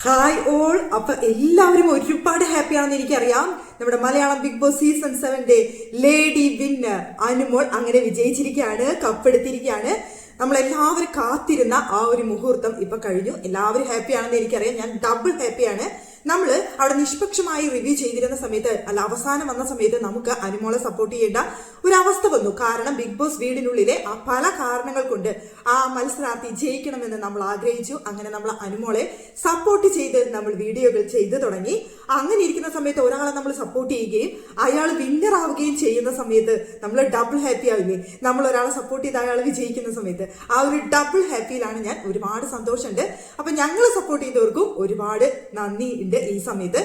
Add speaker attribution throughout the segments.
Speaker 1: Hi all അപ്പൊ എല്ലാവരും ഒരുപാട് ഹാപ്പി ആണെന്ന് എനിക്കറിയാം. നമ്മുടെ മലയാളം ബിഗ് ബോസ് സീസൺ സെവന്റെ ലേഡി വിന്നർ അനുമോൾ അങ്ങനെ വിജയിച്ചിരിക്കുകയാണ് കപ്പെടുത്തിരിക്കുകയാണ് നമ്മൾ എല്ലാവരും കാത്തിരുന്ന ആ ഒരു മുഹൂർത്തം ഇപ്പൊ കഴിഞ്ഞു. എല്ലാവരും ഹാപ്പി ആണെന്ന് എനിക്കറിയാം. ഞാൻ ഡബിൾ ഹാപ്പിയാണ് നമ്മൾ അവിടെ നിഷ്പക്ഷമായി റിവ്യൂ ചെയ്തിരുന്ന സമയത്ത് അല്ല അവസാനം വന്ന സമയത്ത് നമുക്ക് അനുമോളെ സപ്പോർട്ട് ചെയ്യേണ്ട ഒരു അവസ്ഥ വന്നു. കാരണം ബിഗ് ബോസ് വീടിനുള്ളിലെ ആ പല കാരണങ്ങൾ കൊണ്ട് ആ മത്സരാർത്ഥി ജയിക്കണമെന്ന് നമ്മൾ ആഗ്രഹിച്ചു. അങ്ങനെ നമ്മൾ അനുമോളെ സപ്പോർട്ട് ചെയ്ത് നമ്മൾ വീഡിയോകൾ ചെയ്തു തുടങ്ങി. അങ്ങനെ ഇരിക്കുന്ന സമയത്ത് ഒരാളെ നമ്മൾ സപ്പോർട്ട് ചെയ്യുകയും അയാൾ വിന്നർ ആവുകയും ചെയ്യുന്ന സമയത്ത് നമ്മൾ ഡബിൾ ഹാപ്പി ആവില്ലേ? നമ്മൾ ഒരാളെ സപ്പോർട്ട് ചെയ്ത് അയാൾ വിജയിക്കുന്ന സമയത്ത്. ആ ഒരു ഡബിൾ ഹാപ്പിയിലാണ് ഞാൻ ഒരുപാട് സന്തോഷമുണ്ട്. അപ്പൊ ഞങ്ങൾ സപ്പോർട്ട് ചെയ്തവർക്കും ഒരുപാട് നന്ദി ഉണ്ട് ഈ സമയത്ത്.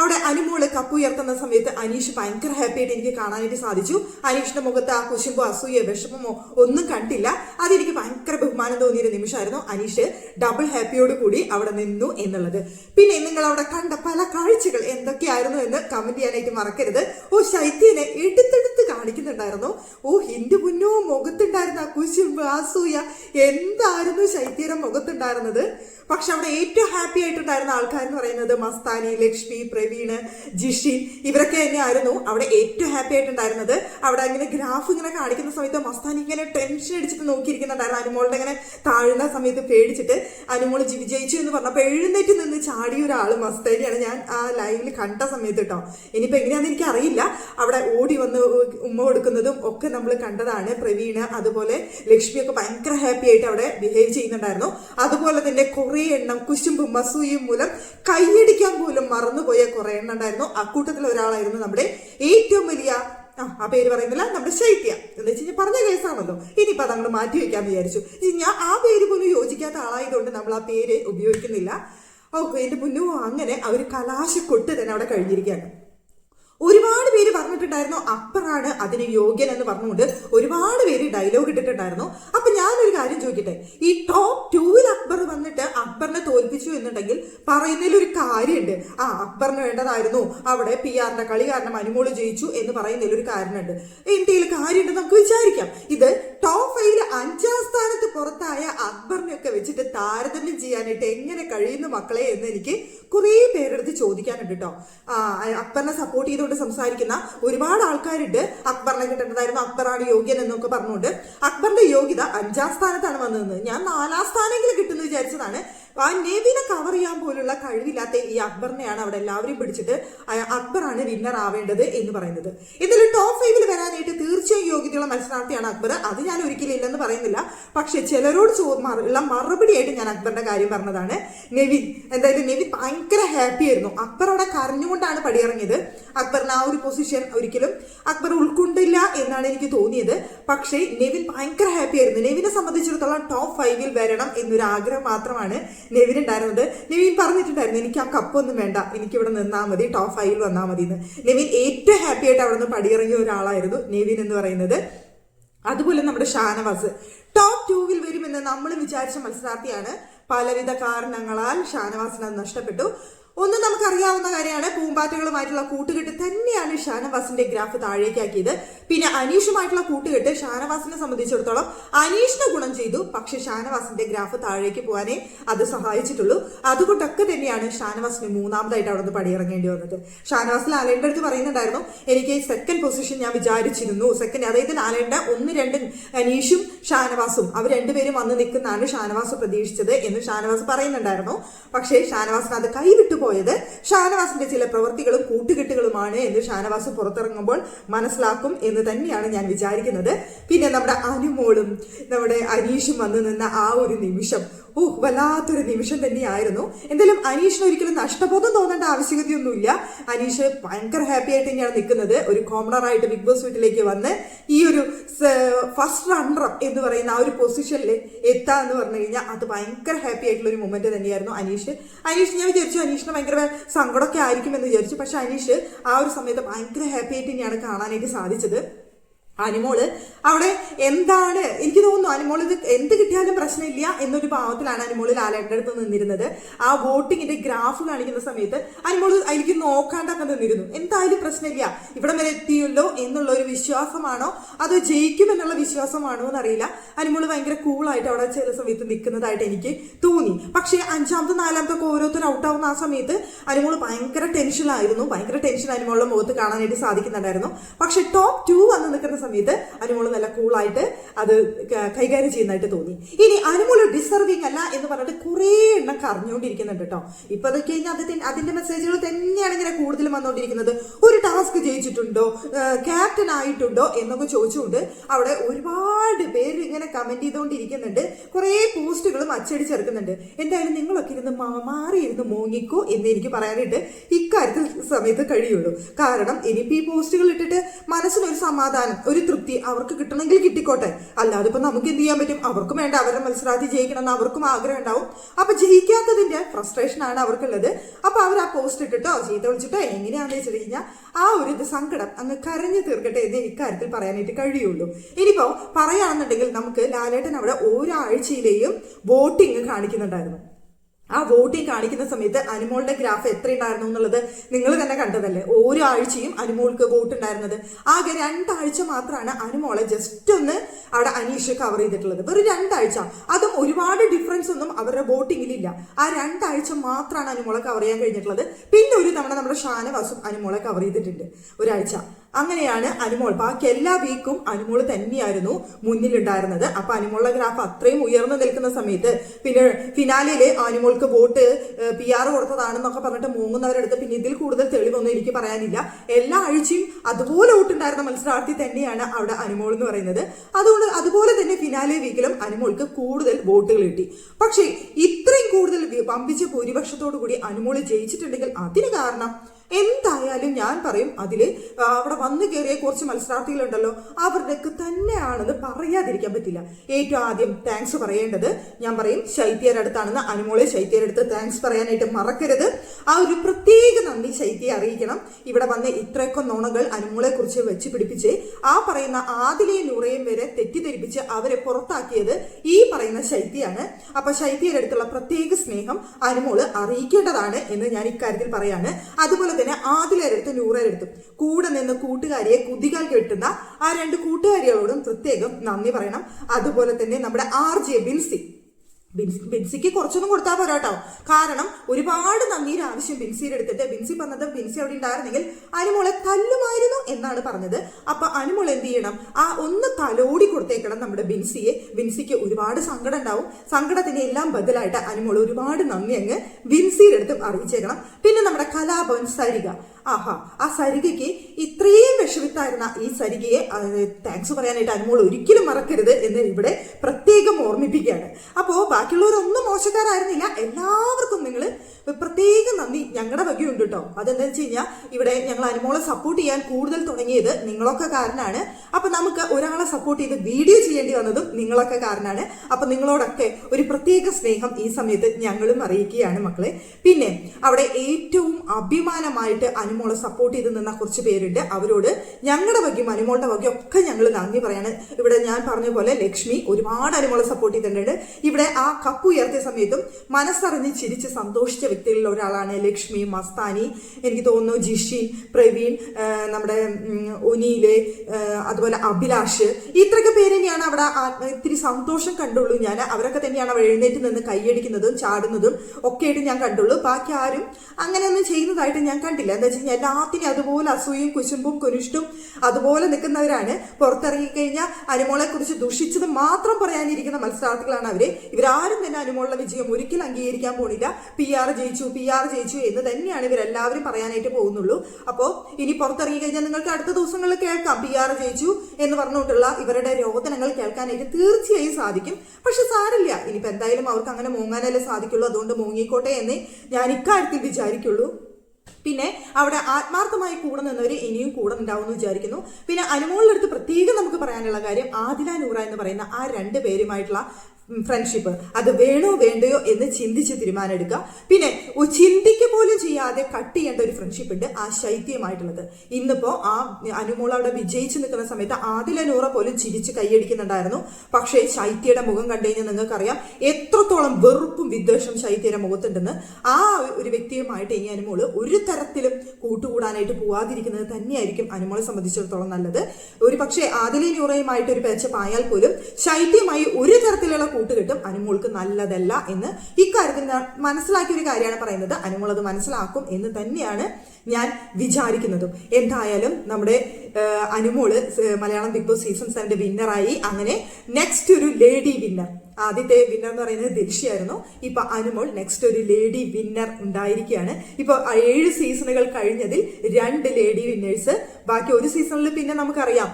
Speaker 1: അവിടെ അനുമോൾ കപ്പ് ഉയർത്തുന്ന സമയത്ത് അനീഷ് ഭയങ്കര ഹാപ്പി ആയിട്ട് എനിക്ക് കാണാനായിട്ട് സാധിച്ചു. അനീഷിന്റെ മുഖത്ത് ആ കുശുമ്പോ അസൂയ വിഷമമോ ഒന്നും കണ്ടില്ല. അതെനിക്ക് ഭയങ്കര ബഹുമാനം തോന്നിയൊരു നിമിഷമായിരുന്നു. അനീഷ് ഡബിൾ ഹാപ്പിയോട് കൂടി അവിടെ നിന്നു എന്നുള്ളത്. പിന്നെ നിങ്ങൾ അവിടെ കണ്ട പല കാഴ്ചകൾ എന്തൊക്കെയായിരുന്നു എന്ന് കമന്റ് ചെയ്യാനായിട്ട് മറക്കരുത്. ഓ ശൈത്യനെ എടുത്തെടുത്ത് കാണിക്കുന്നുണ്ടായിരുന്നു. ഓ ഹിന്ദു മുന്നോ മുഖത്തുണ്ടായിരുന്ന കുശുമ്പ് അസൂയ എന്തായിരുന്നു ശൈത്യയുടെ മുഖത്തുണ്ടായിരുന്നത്? പക്ഷെ അവിടെ ഏറ്റവും ഹാപ്പി ആയിട്ടുണ്ടായിരുന്ന ആൾക്കാർ എന്ന് പറയുന്നത് മസ്താനി ലക്ഷ്മി പ്രവീണ് ജിഷി ഇവരൊക്കെ തന്നെയായിരുന്നു അവിടെ ഏറ്റവും ഹാപ്പി ആയിട്ടുണ്ടായിരുന്നത്. അവിടെ ഇങ്ങനെ ഗ്രാഫ് ഇങ്ങനെ കാണിക്കുന്ന സമയത്ത് മസ്താനി ഇങ്ങനെ ടെൻഷൻ അടിച്ചിട്ട് നോക്കിയിരിക്കുന്നുണ്ടായിരുന്നു. അനുമോളുടെ ഇങ്ങനെ താഴ്ന്ന സമയത്ത് പേടിച്ചിട്ട് അനുമോൾ വിജയിച്ചു എന്ന് പറഞ്ഞപ്പോൾ എഴുന്നേറ്റ് നിന്ന് ചാടിയ ഒരാൾ മസ്താനിയാണ്. ഞാൻ ആ ലൈവിൽ കണ്ട സമയത്ത് കേട്ടോ ഇനിയിപ്പോൾ എങ്ങനെയാണെന്ന് എനിക്ക് അറിയില്ല. അവിടെ ഓടി വന്ന് ഉമ്മ കൊടുക്കുന്നതും ഒക്കെ നമ്മൾ കണ്ടതാണ്. പ്രവീണ് അതുപോലെ ലക്ഷ്മിയൊക്കെ ഭയങ്കര ഹാപ്പി ആയിട്ട് അവിടെ ബിഹേവ് ചെയ്യുന്നുണ്ടായിരുന്നു. അതുപോലെ തന്നെ കുറേ എണ്ണം കുശുമ്പും മസൂയും മൂലം കൈയടിക്കാൻ പോലും മറന്നുപോയ കുറെ എണ്ണം ഉണ്ടായിരുന്നു അക്കൂട്ടത്തിൽ ഒരാളായിരുന്നു നമ്മുടെ ഏറ്റവും വലിയ ആ, പേര് പറയുന്നില്ല നമ്മുടെ ശൈത്യ എന്ന് വെച്ച് കഴിഞ്ഞാൽ പറഞ്ഞ കേസാണല്ലോ. ഇനിയിപ്പോൾ അതങ്ങൾ മാറ്റി വെക്കാൻ വിചാരിച്ചു. ഞാൻ ആ പേര് പോലും യോജിക്കാത്ത ആളായതുകൊണ്ട് നമ്മൾ ആ പേര് ഉപയോഗിക്കുന്നില്ല. ഓക്കെ എന്റെ മുന്നോ അങ്ങനെ അവർ കലാശക്കൊട്ട് തന്നെ അവിടെ കഴിഞ്ഞിരിക്കുകയാണ്. ഒരുപാട് പേര് പറഞ്ഞിട്ടുണ്ടായിരുന്നു അക്ബറാണ് അതിന് യോഗ്യൻ എന്ന് പറഞ്ഞുകൊണ്ട് ഒരുപാട് പേര് ഡയലോഗ് ഇട്ടിട്ടുണ്ടായിരുന്നു. അപ്പൊ ഞാനൊരു കാര്യം ചോദിക്കട്ടെ? ഈ ടോപ്പ് ടൂവിൽ അക്ബർ വന്നിട്ട് അക്ബറിനെ തോൽപ്പിച്ചു എന്നുണ്ടെങ്കിൽ പറയുന്നതിൽ ഒരു കാര്യമുണ്ട്. ആ അക്ബറിന് വേണ്ടതായിരുന്നു. അവിടെ പി ആറിന്റെ കളി കാരണം അനുമോൾ ജയിച്ചു എന്ന് പറയുന്നതിൽ ഒരു കാരണമുണ്ട്. എന്തെങ്കിലും കാര്യമുണ്ട് നമുക്ക് വിചാരിക്കാം. ഇത് ടോപ്പ് ഫൈവിൽ അഞ്ചാം സ്ഥാനത്ത് പുറത്തായ അക്ബറിനെയൊക്കെ വെച്ചിട്ട് താരതമ്യം ചെയ്യാനായിട്ട് എങ്ങനെ കഴിയുന്നു മക്കളെ എന്ന് എനിക്ക് കുറേ പേരെടുത്ത് ചോദിക്കാനുണ്ട് കേട്ടോ അക്ബറിനെ സപ്പോർട്ട് ചെയ്തുകൊണ്ട് സംസാരിക്കുന്ന ഒരുപാട് ആൾക്കാരുണ്ട്. അക്ബറിനെ കിട്ടേണ്ടതായിരുന്നു അക്ബറാണ് യോഗ്യൻ എന്നൊക്കെ പറഞ്ഞുകൊണ്ട്. അക്ബറിന്റെ യോഗ്യത അഞ്ചാം സ്ഥാനത്താണ് വന്നതെന്ന്. ഞാൻ നാലാം സ്ഥാനമെങ്കിലും കിട്ടുമെന്ന് വിചാരിച്ചതാണ്. ആ നെവിനെ കവർ ചെയ്യാൻ പോലുള്ള കഴിവില്ലാത്ത ഈ അക്ബറിനെയാണ് അവിടെ എല്ലാവരും പിടിച്ചിട്ട് അക്ബറാണ് വിന്നർ ആവേണ്ടത് എന്ന് പറയുന്നത്. ഇതിൽ ടോപ്പ് ഫൈവിൽ വരാനായിട്ട് തീർച്ചയായും യോഗ്യതയുള്ള മത്സരാർത്ഥിയാണ് അക്ബർ. അത് ഞാൻ ഒരിക്കലും ഇല്ലെന്ന് പറയുന്നില്ല. പക്ഷെ ചിലരോട് ചോ ഉള്ള മറുപടിയായിട്ട് ഞാൻ അക്ബറിന്റെ കാര്യം പറഞ്ഞതാണ്. നെവിൻ എന്തായാലും നെവിൻ ഭയങ്കര ഹാപ്പി ആയിരുന്നു. അക്ബർ അവിടെ കരഞ്ഞുകൊണ്ടാണ് പടിയിറങ്ങിയത്. അക്ബറിന് ആ ഒരു പൊസിഷൻ ഒരിക്കലും അക്ബർ ഉൾക്കൊണ്ടില്ല എന്നാണ് എനിക്ക് തോന്നിയത്. പക്ഷേ നെവിൻ ഭയങ്കര ഹാപ്പി ആയിരുന്നു. നെവിനെ സംബന്ധിച്ചിടത്തോളം ടോപ്പ് ഫൈവിൽ വരണം എന്നൊരു ആഗ്രഹം മാത്രമാണ് നെവിൻ ഉണ്ടായിരുന്നത്. നെവിൻ പറഞ്ഞിട്ടുണ്ടായിരുന്നു എനിക്ക് ആ കപ്പൊന്നും വേണ്ട. എനിക്ക് ഇവിടെ നിന്നാൽ മതി. ടോപ്പ് ഫൈവിൽ വന്നാൽ മതി എന്ന് നെവിൻ ഏറ്റവും ഹാപ്പി ആയിട്ട് അവിടെ നിന്ന് പടിയിറങ്ങിയ ഒരാളായിരുന്നു നെവിൻ എന്ന് പറയുന്നത്. അതുപോലെ നമ്മുടെ ഷാനവാസ്. ടോപ്പ് ടൂവിൽ വരുമെന്ന് നമ്മൾ വിചാരിച്ച മത്സരാർത്ഥിയാണ് പലവിധ കാരണങ്ങളാൽ ഷാനവാസിന് അത് നഷ്ടപ്പെട്ടു. ഒന്ന് നമുക്കറിയാവുന്ന കാര്യമാണ് പൂമ്പാറ്റകളുമായിട്ടുള്ള കൂട്ടുകെട്ട് തന്നെയാണ് ഷാനവാസിന്റെ ഗ്രാഫ് താഴേക്കാക്കിയത്. പിന്നെ അനീഷുമായിട്ടുള്ള കൂട്ടുകെട്ട് ഷാനവാസിനെ സംബന്ധിച്ചിടത്തോളം അനീഷിന് ഗുണം ചെയ്തു. പക്ഷെ ഷാനവാസിന്റെ ഗ്രാഫ് താഴേക്ക് പോകാനേ അത് സഹായിച്ചിട്ടുള്ളൂ. അതുകൊണ്ടൊക്കെ തന്നെയാണ് ഷാനവാസിന് മൂന്നാമതായിട്ട് അവിടെ നിന്ന് പടിയിറങ്ങേണ്ടി വന്നത്. ഷാനവാസ് ലാലേന്റെ അടുത്ത് പറയുന്നുണ്ടായിരുന്നു എനിക്ക് സെക്കൻഡ് പൊസിഷൻ ഞാൻ വിചാരിച്ചിരുന്നു. സെക്കൻഡ് അതായത് ലാലേന്റെ ഒന്ന് രണ്ട് അനീഷും ഷാനവാസും അവർ രണ്ടുപേരും വന്ന് നിൽക്കുന്നതാണ് ഷാനവാസ് പ്രതീക്ഷിച്ചത് എന്ന് ഷാനവാസ് പറയുന്നുണ്ടായിരുന്നു. പക്ഷേ ഷാനവാസിന് അത് കൈവിട്ടു പോയത്. ഷാനവാസിന്റെ ചില പ്രവൃത്തികളും കൂട്ടുകെട്ടുകളുമാണ് എന്ന് ഷാനവാസ് പുറത്തിറങ്ങുമ്പോൾ മനസ്സിലാക്കും എന്ന് തന്നെയാണ് ഞാൻ വിചാരിക്കുന്നത്. പിന്നെ നമ്മുടെ അനുമോളും നമ്മുടെ അനീഷും വന്നു നിന്ന ആ ഒരു നിമിഷം ഓ വല്ലാത്തൊരു നിമിഷം തന്നെയായിരുന്നു. എന്തായാലും അനീഷിന് ഒരിക്കലും നഷ്ടബോധം തോന്നേണ്ട ആവശ്യകതയൊന്നുമില്ല. അനീഷ് ഭയങ്കര ഹാപ്പി ആയിട്ട് തന്നെയാണ് നിൽക്കുന്നത്. ഒരു കോമണറായിട്ട് ബിഗ് ബോസ് വീട്ടിലേക്ക് വന്ന് ഈ ഒരു ഫസ്റ്റ് റണ്ണർ എന്ന് പറയുന്ന ആ ഒരു പൊസിഷനിൽ എത്താന്ന് പറഞ്ഞു കഴിഞ്ഞാൽ അത് ഭയങ്കര ഹാപ്പി ആയിട്ടുള്ള ഒരു മൊമെന്റ് തന്നെയായിരുന്നു അനീഷ്. അനീഷ് ഞാൻ വിചാരിച്ചു അനീഷിന് ഭയങ്കര സങ്കടമൊക്കെ ആയിരിക്കും എന്ന് വിചാരിച്ചു. പക്ഷെ അനീഷ് ആ ഒരു സമയത്ത് ഭയങ്കര ഹാപ്പി ആയിട്ട് തന്നെയാണ് കാണാനായിട്ട് സാധിച്ചത്. അനിമോൾ അവിടെ എന്താണ് എനിക്ക് തോന്നുന്നു അനിമോൾ ഇത് എന്ത് കിട്ടിയാലും പ്രശ്നമില്ല എന്നൊരു ഭാവത്തിലാണ് അനിമോൾ ലാലേട്ടന്റെ അടുത്ത് നിന്നിരുന്നത്. ആ വോട്ടിങ്ങിന്റെ ഗ്രാഫ് കാണിക്കുന്ന സമയത്ത് അനിമോൾ അതിലേക്ക് നോക്കാണ്ടൊക്കെ നിന്നിരുന്നു. എന്തായാലും പ്രശ്നമില്ല. ഇവിടെ വരെ എത്തിയല്ലോ എന്നുള്ള ഒരു വിശ്വാസമാണോ? അതോ ജയിക്കുമെന്നുള്ള വിശ്വാസമാണോ എന്നറിയില്ല. അനിമോൾ ഭയങ്കര കൂളായിട്ട് അവിടെ ചില സമയത്ത് നിൽക്കുന്നതായിട്ട് എനിക്ക് തോന്നി. പക്ഷേ അഞ്ചാമത്തെ നാലാമത്തെ ഒക്കെ ഓരോരുത്തർ ഔട്ടാവുന്ന ആ സമയത്ത് അനിമോൾ ഭയങ്കര ടെൻഷനായിരുന്നു ഭയങ്കര ടെൻഷൻ അനിമോളുടെ മുഖത്ത് കാണാനായിട്ട് സാധിക്കുന്നുണ്ടായിരുന്നു. പക്ഷെ ടോപ്പ് ടു വന്ന് നിൽക്കുന്ന അനുമോൾ നല്ല കൂളായിട്ട് അത് കൈകാര്യം ചെയ്യുന്നതായിട്ട് തോന്നി. ഇനി അനുമോൾ ഡിസർവിങ് അല്ല എന്ന് പറഞ്ഞിട്ട് കുറേ എണ്ണം കറഞ്ഞുകൊണ്ടിരിക്കുന്നുണ്ട് കേട്ടോ ഇപ്പൊ അതൊക്കെ കഴിഞ്ഞാൽ അത് അതിന്റെ മെസ്സേജുകൾ തന്നെയാണ് ഇങ്ങനെ കൂടുതലും വന്നുകൊണ്ടിരിക്കുന്നത്. ഒരു ടാസ്ക് ജയിച്ചിട്ടുണ്ടോ? ക്യാപ്റ്റൻ ആയിട്ടുണ്ടോ? എന്നൊക്കെ ചോദിച്ചുകൊണ്ട് അവിടെ ഒരുപാട് പേര് ഇങ്ങനെ കമന്റ് ചെയ്തുകൊണ്ടിരിക്കുന്നുണ്ട്. കുറേ പോസ്റ്റുകളും അച്ചടിച്ചെടുക്കുന്നുണ്ട്. എന്തായാലും നിങ്ങളൊക്കെ ഇരുന്ന് മാറി ഇരുന്ന് മോങ്ങിക്കോ എന്ന് എനിക്ക് പറയാനായിട്ട് ഇക്കാര്യത്തിൽ സമയത്ത് കഴിയുള്ളൂ. കാരണം ഇനിയിപ്പോ ഈ പോസ്റ്റുകൾ ഇട്ടിട്ട് മനസ്സിനൊരു സമാധാനം ഒരു തൃപ്തി അവർക്ക് കിട്ടണമെങ്കിൽ കിട്ടിക്കോട്ടെ. അല്ലാതെ ഇപ്പൊ നമുക്ക് എന്ത് ചെയ്യാൻ പറ്റും? അവർക്കും വേണ്ട അവരുടെ മത്സരാർത്ഥി ജയിക്കണം എന്ന് അവർക്കും ആഗ്രഹം ഉണ്ടാവും. അപ്പൊ ജയിക്കാത്തതിന്റെ ഫ്രസ്ട്രേഷൻ ആണ് അവർക്കുള്ളത്. അപ്പൊ അവർ ആ പോസ്റ്റ് ഇട്ടിട്ടോ ചീത്ത വിളിച്ചിട്ടോ എങ്ങനെയാണെന്ന് വെച്ച് കഴിഞ്ഞാൽ ആ ഒരു ഇത് സങ്കടം അങ്ങ് കരഞ്ഞു തീർക്കട്ടെ എന്ന് ഇക്കാര്യത്തിൽ പറയാനായിട്ട് കഴിയുള്ളൂ. ഇനിയിപ്പോ പറയുകയാണെന്നുണ്ടെങ്കിൽ നമുക്ക് ലാലേട്ടൻ അവിടെ ഒരാഴ്ചയിലെയും വോട്ടിംഗ് കാണിക്കുന്നുണ്ടായിരുന്നു. ആ വോട്ടിംഗ് കാണിക്കുന്ന സമയത്ത് അനുമോളുടെ ഗ്രാഫ് എത്ര ഉണ്ടായിരുന്നു എന്നുള്ളത് നിങ്ങൾ തന്നെ കണ്ടതല്ലേ? ഓരോ ആഴ്ചയും അനുമോൾക്ക് വോട്ട് ഉണ്ടായിരുന്നത് ആകെ രണ്ടാഴ്ച മാത്രമാണ് അനുമോളെ ജസ്റ്റ് ഒന്ന് അവിടെ അനീഷ് കവർ ചെയ്തിട്ടുള്ളത്. വെറും രണ്ടാഴ്ച. അതും ഒരുപാട് ഡിഫറൻസ് ഒന്നും അവരുടെ വോട്ടിങ്ങിലില്ല. ആ രണ്ടാഴ്ച മാത്രമാണ് അനുമോളെ കവർ ചെയ്യാൻ കഴിഞ്ഞിട്ടുള്ളത്. പിന്നെ ഒരു തവണ നമ്മുടെ ഷാനവാസും അനുമോളെ കവർ ചെയ്തിട്ടുണ്ട്. ഒരാഴ്ച. അങ്ങനെയാണ് അനുമോൾ. ബാക്കി എല്ലാ വീക്കും അനുമോൾ തന്നെയായിരുന്നു മുന്നിലുണ്ടായിരുന്നത്. അപ്പൊ അനുമോളുടെ ഗ്രാഫ് അത്രയും ഉയർന്നു നിൽക്കുന്ന സമയത്ത് പിന്നെ ഫിനാലിയിൽ അനുമോൾക്ക് വോട്ട് പി ആർ കൊടുത്തതാണെന്നൊക്കെ പറഞ്ഞിട്ട് മൂങ്ങുന്നവരെടുത്ത് പിന്നെ ഇതിൽ കൂടുതൽ തെളിവൊന്നും എനിക്ക് പറയാനില്ല. എല്ലാ ആഴ്ചയും അതുപോലെ വോട്ടുണ്ടായിരുന്ന മത്സരാർത്ഥി തന്നെയാണ് അവിടെ അനുമോൾ എന്ന് പറയുന്നത്. അതുകൊണ്ട് അതുപോലെ തന്നെ ഫിനാലെ വീക്കിലും അനുമോൾക്ക് കൂടുതൽ വോട്ടുകൾ കിട്ടി. പക്ഷേ ഇത്രയും കൂടുതൽ പമ്പിച്ച ഭൂരിപക്ഷത്തോടു കൂടി അനുമോൾ ജയിച്ചിട്ടുണ്ടെങ്കിൽ അതിന് കാരണം എന്തായാലും ഞാൻ പറയും അതിൽ അവിടെ വന്നു കയറിയ കുറച്ച് മത്സരാർത്ഥികളുണ്ടല്ലോ അവരുടെയൊക്കെ തന്നെയാണെന്ന് പറയാതിരിക്കാൻ പറ്റില്ല. ഏറ്റവും ആദ്യം താങ്ക്സ് പറയേണ്ടത് ഞാൻ പറയും ശൈത്യയുടെ അടുത്താണെന്ന് അനുമോളെ ശൈത്യയുടെ അടുത്ത് താങ്ക്സ് പറയാനായിട്ട് മറക്കരുത്. ആ ഒരു പ്രത്യേക നന്ദി ശൈത്യ അറിയിക്കണം. ഇവിടെ വന്ന ഇത്രയൊക്കെ നുണകൾ അനുമോളെ കുറിച്ച് വെച്ച് പിടിപ്പിച്ച് ആ പറയുന്ന ആദിലെയും നൂറയും വരെ തെറ്റിദ്ധരിപ്പിച്ച് അവരെ പുറത്താക്കിയത് ഈ പറയുന്ന ശൈത്യയാണ്. അപ്പൊ ശൈത്യയുടെ അടുത്തുള്ള പ്രത്യേക സ്നേഹം അനുമോൾ അറിയിക്കേണ്ടതാണ് എന്ന് ഞാൻ ഇക്കാര്യത്തിൽ പറയാണ്. അതുപോലെ തന്നെ ആദിലടുത്തും നൂറടുത്തും കൂടെ നിന്ന് കൂട്ടുകാരിയെ കുതികാൽ കെട്ടുന്ന ആ രണ്ട് കൂട്ടുകാരികളോടും പ്രത്യേകം നന്ദി പറയണം. അതുപോലെ തന്നെ നമ്മുടെ ആർ ജെ ബിൻസി. ബിൻസി- ബിൻസിക്ക് കുറച്ചൊന്നും കൊടുത്താൽ പോരാട്ടോ. കാരണം ഒരുപാട് നന്ദിയുടെ ആവശ്യം ബിൻസിയുടെ എടുത്തിട്ട് ബിൻസി പറഞ്ഞത് ബിൻസി അവിടെ ഉണ്ടായിരുന്നെങ്കിൽ അനുമോളെ തല്ലുമായിരുന്നു എന്നാണ് പറഞ്ഞത്. അപ്പൊ അനുമോൾ എന്ത് ചെയ്യണം? ആ ഒന്ന് തലോടി കൊടുത്തേക്കണം നമ്മുടെ ബിൻസിയെ. ബിൻസിക്ക് ഒരുപാട് സങ്കടം ഉണ്ടാവും. സങ്കടത്തിന് എല്ലാം ബദലായിട്ട് അനുമോൾ ഒരുപാട് നന്ദി അങ്ങ് ബിൻസിയുടെ അടുത്തും അറിയിച്ചേക്കണം. പിന്നെ നമ്മുടെ കലാഭവൻ സരിക. ആഹാ ആ സരികയ്ക്ക് ഇത്രയും വിഷമിത്തായിരുന്ന ഈ സരികയെ താങ്ക്സ് പറയാനായിട്ട് അനുമോൾ ഒരിക്കലും മറക്കരുത് എന്ന് ഇവിടെ പ്രത്യേകം ഓർമ്മിപ്പിക്കുകയാണ്. അപ്പോൾ ബാക്കിയുള്ളവരൊന്നും മോശക്കാരായിരുന്നില്ല. എല്ലാവർക്കും നിങ്ങൾ പ്രത്യേകം നന്ദി. ഞങ്ങളുടെ വകയുണ്ട് കേട്ടോ. അതെന്താ വെച്ച് കഴിഞ്ഞാൽ ഇവിടെ ഞങ്ങൾ അനുമോളെ സപ്പോർട്ട് ചെയ്യാൻ കൂടുതൽ തുടങ്ങിയത് നിങ്ങളൊക്കെ കാരണമാണ് അപ്പൊ നമുക്ക് ഒരാളെ സപ്പോർട്ട് ചെയ്ത് വീഡിയോ ചെയ്യേണ്ടി വന്നതും നിങ്ങളൊക്കെ കാരണമാണ് അപ്പൊ നിങ്ങളോടൊക്കെ ഒരു പ്രത്യേക സ്നേഹം ഈ സമയത്ത് ഞങ്ങളും അറിയിക്കുകയാണ് മക്കളെ. പിന്നെ അവിടെ ഏറ്റവും അഭിമാനമായിട്ട് അനുമോളെ സപ്പോർട്ട് ചെയ്ത് നിന്ന കുറച്ച് പേരുണ്ട്. അവരോട് ഞങ്ങളുടെ വകയും അനുമോളുടെ വകയും ഒക്കെ ഞങ്ങൾ നന്ദി പറയാണ്. ഇവിടെ ഞാൻ പറഞ്ഞ പോലെ ലക്ഷ്മി ഒരുപാട് അനുമോളെ സപ്പോർട്ട് ചെയ്തിട്ടുണ്ട്. ഇവിടെ ആ കപ്പ് ഉയർത്തിയ സമയത്തും മനസ്സറിഞ്ഞ് ചിരിച്ച് സന്തോഷിച്ച വ്യക്തികളിൽ ഒരാളാണ് ലക്ഷ്മി മസ്താനി എനിക്ക് തോന്നുന്നു ജിഷി പ്രവീൺ നമ്മുടെ ഒനിയിലെ അതുപോലെ അഭിലാഷ്. ഇത്രയൊക്കെ പേര് തന്നെയാണ് അവിടെ ഇത്തിരി സന്തോഷം കണ്ടുള്ളൂ. ഞാൻ അവരൊക്കെ തന്നെയാണ് അവിടെ എഴുന്നേറ്റ് നിന്ന് കൈയടിക്കുന്നതും ചാടുന്നതും ഒക്കെ ആയിട്ട് ഞാൻ കണ്ടുള്ളൂ. ബാക്കി ആരും അങ്ങനെയൊന്നും ചെയ്യുന്നതായിട്ട് ഞാൻ കണ്ടില്ല. എന്താ വെച്ച് കഴിഞ്ഞാൽ എല്ലാത്തിനും അതുപോലെ അസൂയും കുശുമ്പും കുനിഷ്ടും അതുപോലെ നിൽക്കുന്നവരാണ്. പുറത്തിറങ്ങി കഴിഞ്ഞാൽ അനുമോളെ കുറിച്ച് ദുഷിച്ചത് മാത്രം പറയാനിരിക്കുന്ന മത്സരാർത്ഥികളാണ് അവർ. ഇവരാരും തന്നെ അനുമോളുടെ വിജയം ഒരിക്കലും അംഗീകരിക്കാൻ പോണില്ല. പി ആർ ജയിച്ചു പി ആർ ജയിച്ചു എന്ന് തന്നെയാണ് ഇവരെല്ലാവരും പറയാനായിട്ട് പോകുന്നുള്ളൂ. അപ്പോൾ ഇനി പുറത്തിറങ്ങി കഴിഞ്ഞാൽ നിങ്ങൾക്ക് അടുത്ത ദിവസങ്ങളിൽ കേൾക്കാം. പി ആർ ജയിച്ചു എന്ന് പറഞ്ഞുകൊണ്ടുള്ള ഇവരുടെ രോദനങ്ങൾ കേൾക്കാനായിട്ട് തീർച്ചയായും സാധിക്കും. പക്ഷെ സാരില്ല ഇനിയിപ്പോൾ എന്തായാലും അവർക്ക് അങ്ങനെ മൂങ്ങാനല്ലേ സാധിക്കുള്ളൂ. അതുകൊണ്ട് മൂങ്ങിക്കോട്ടെ എന്നേ ഞാൻ ഇക്കാര്യത്തിൽ വിചാരിക്കുള്ളൂ. പിന്നെ അവിടെ ആത്മാർത്ഥമായി കൂടെ നിന്നവർ ഇനിയും കൂടെ ഉണ്ടാവും എന്ന് വിചാരിക്കുന്നു. പിന്നെ അനുമോളിന്റെ അടുത്ത് പ്രത്യേകം നമുക്ക് പറയാനുള്ള കാര്യം ആദില നൂറ എന്ന് പറയുന്ന ആ രണ്ട് പേരുമായിട്ടുള്ള ഫ്രണ്ട്ഷിപ്പ് അത് വേണോ വേണ്ടയോ എന്ന് ചിന്തിച്ച് തീരുമാനമെടുക്കുക. പിന്നെ ചിന്തിക്കുക പോലും ചെയ്യാതെ കട്ട് ചെയ്യേണ്ട ഒരു ഫ്രണ്ട്ഷിപ്പ് ഉണ്ട് ആ ശൈത്യമായിട്ടുള്ളത്. ഇന്നിപ്പോ ആ അനുമോൾ അവിടെ വിജയിച്ച് നിൽക്കുന്ന സമയത്ത് ആദില നൂറ പോലും ചിരിച്ച് കൈയടിക്കുന്നുണ്ടായിരുന്നു. പക്ഷേ ശൈത്യയുടെ മുഖം കണ്ടു കഴിഞ്ഞാൽ നിങ്ങൾക്കറിയാം എത്രത്തോളം വെറുപ്പും വിദ്വേഷവും ശൈത്യയുടെ മുഖത്തുണ്ടെന്ന്. ആ ഒരു വ്യക്തിയുമായിട്ട് ഇനി അനുമോൾ ഒരു തരത്തിലും കൂട്ടുകൂടാനായിട്ട് പോവാതിരിക്കുന്നത് തന്നെയായിരിക്കും അനുമോളെ സംബന്ധിച്ചിടത്തോളം നല്ലത്. ഒരു പക്ഷേ ആദിലെ നൂറയുമായിട്ട് ഒരു പേച്ചപ്പ് പായാൽ പോലും ശൈത്യമായി ഒരു തരത്തിലുള്ള കൂട്ടുകെട്ടും അനുമോൾക്ക് നല്ലതല്ല എന്ന് ഇക്കാര്യത്തിൽ മനസ്സിലാക്കിയ ഒരു കാര്യമാണ് പറയുന്നത്. അനുമോൾ അത് മനസ്സിലാക്കും എന്ന് തന്നെയാണ് ഞാൻ വിചാരിക്കുന്നതും. എന്തായാലും നമ്മുടെ Anumol Malayalam big boss season സെവന്റെ വിന്നറായി. അങ്ങനെ നെക്സ്റ്റ് ഒരു ലേഡി വിന്നർ ആദ്യത്തെ വിന്നർ എന്ന് പറയുന്നത് ദിൽഷിയായിരുന്നു. ഇപ്പൊ അനുമോൾ നെക്സ്റ്റ് ഒരു ലേഡി വിന്നർ ഉണ്ടായിരിക്കുകയാണ്. ഇപ്പൊ ഏഴ് സീസണുകൾ കഴിഞ്ഞതിൽ രണ്ട് ലേഡി വിന്നേഴ്സ് ബാക്കി ഒരു സീസണിൽ പിന്നെ നമുക്കറിയാം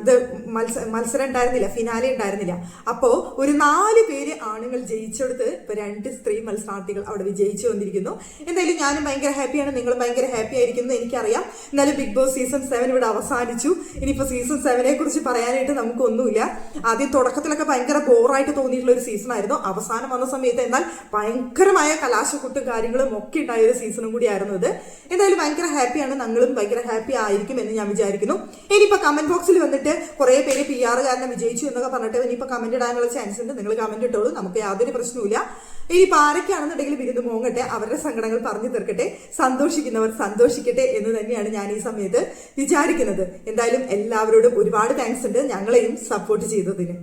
Speaker 1: ഇത് മത്സ- മത്സരം ഉണ്ടായിരുന്നില്ല ഫിനാലെ ഉണ്ടായിരുന്നില്ല. അപ്പോ ഒരു നാല് പേര് ആണുങ്ങൾ ജയിച്ചെടുത്ത് ഇപ്പൊ രണ്ട് സ്ത്രീ മത്സരാർത്ഥികൾ അവിടെ വിജയിച്ചു വന്നിരിക്കുന്നു എന്തായാലും ഞാനും ഭയങ്കര ഹാപ്പിയാണ് നിങ്ങളും ഭയങ്കര ഹാപ്പി ആയിരിക്കുന്നു എനിക്കറിയാം. എന്നാലും ബിഗ് ബോസ് സീസൺ സെവൻ ഇവിടെ അവസാനിച്ചു. ഇനിയിപ്പോൾ സീസൺ സെവനെ കുറിച്ച് പറയാനായിട്ട് നമുക്കൊന്നുമില്ല. ആദ്യം തുടക്കത്തിലൊക്കെ ഭയങ്കര ബോറായിട്ട് തോന്നിയിട്ടുള്ള ഒരു സീസൺ ആയിരുന്നു. അവസാനം വന്ന സമയത്ത് എന്നാൽ ഭയങ്കരമായ കലാശക്കുട്ടും കാര്യങ്ങളും ഒക്കെ ഉണ്ടായ ഒരു സീസണും കൂടിയായിരുന്നു ഇത്. എന്തായാലും ഭയങ്കര ഹാപ്പിയാണ് ഞങ്ങളും ഭയങ്കര ഹാപ്പി ആയിരിക്കും എന്ന് ഞാൻ വിചാരിക്കുന്നു. ഇനിയിപ്പോൾ കമന്റ് ബോക്സിൽ വന്നിട്ട് കുറേ പേര് പി ആർ കാരണം വിജയിച്ചു എന്നൊക്കെ പറഞ്ഞിട്ട് ഇനിയിപ്പോൾ കമന്റ് ഇടാനുള്ള ചാൻസ് ഉണ്ട്. നിങ്ങൾ കമന്റ് ഇട്ടോളൂ. നമുക്ക് യാതൊരു പ്രശ്നവുമില്ല. ഇനി ആരൊക്കെയാണെന്നുണ്ടെങ്കിൽ ബിരുദം മോങ്ങട്ടെ. അവരുടെ സങ്കടങ്ങൾ പറഞ്ഞു തീർക്കട്ടെ. സന്തോഷിക്കുന്നവർ സന്തോഷിക്കട്ടെ എന്ന് തന്നെയാണ് ഞാൻ ഈ സമയത്ത് വിചാരിക്കുന്നത്. എന്തായാലും എല്ലാവരോടും ഒരുപാട് താങ്ക്സ് ഉണ്ട്. ഞങ്ങളെയും സപ്പോർട്ട് ചെയ്തതിന്.